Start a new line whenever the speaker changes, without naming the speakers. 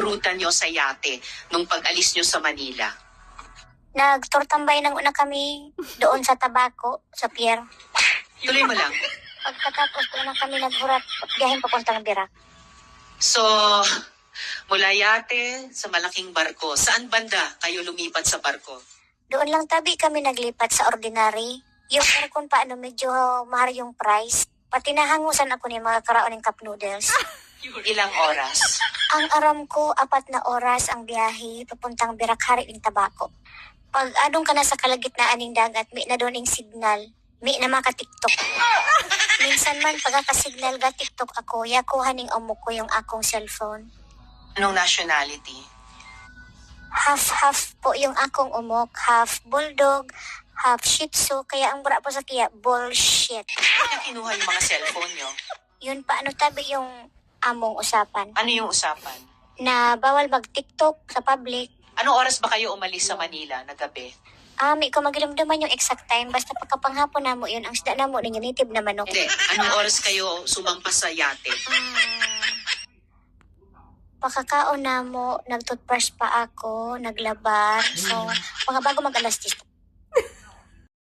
ruta nyo sa yate nung pag-alis nyo sa Manila?
Nagturtambay ng una kami doon sa Tabaco, sa pier.
Tuloy mo lang.
Pagkatapos doon na kami naghurat biyahin papuntang Birak.
So, mula yate sa malaking barko, saan banda kayo lumipat sa barko?
Doon lang tabi kami naglipat sa ordinary. Yung kung paano medyo mahal yung price. Pati nahangusan ako ni mga karaon ng cup noodles.
Ilang oras?
Ang aram ko, apat na oras ang biyahe papuntang Birak, hari ng Tabaco. Pag anong ka na sa kalagitnaan ng dagat, may na doon yung signal. May na maka-tiktok. Minsan man, pagkakasignal ga tiktok ako, yakuha ning amo ko yung akong cellphone.
Anong nationality?
half-half po yung akong umok. Half bulldog, half shih tzu. Kaya ang bura po sa kaya, bullshit.
Kaya kinuha yung mga cellphone nyo?
Yun pa, ano tabi yung among usapan.
Ano yung usapan?
Na bawal mag-tiktok sa public.
Anong oras ba kayo umalis sa Manila na gabi?
Ami ko maglamdaman yung exact time. Basta pagkapanghapon na mo yun, ang sida na mo ninyo, native na manok.
Hindi. Anong oras kayo sumampas sa yate?
Ah, pakakaon na mo, nag-toothbrush pa ako, naglaban. So, mga bago mag alas 10.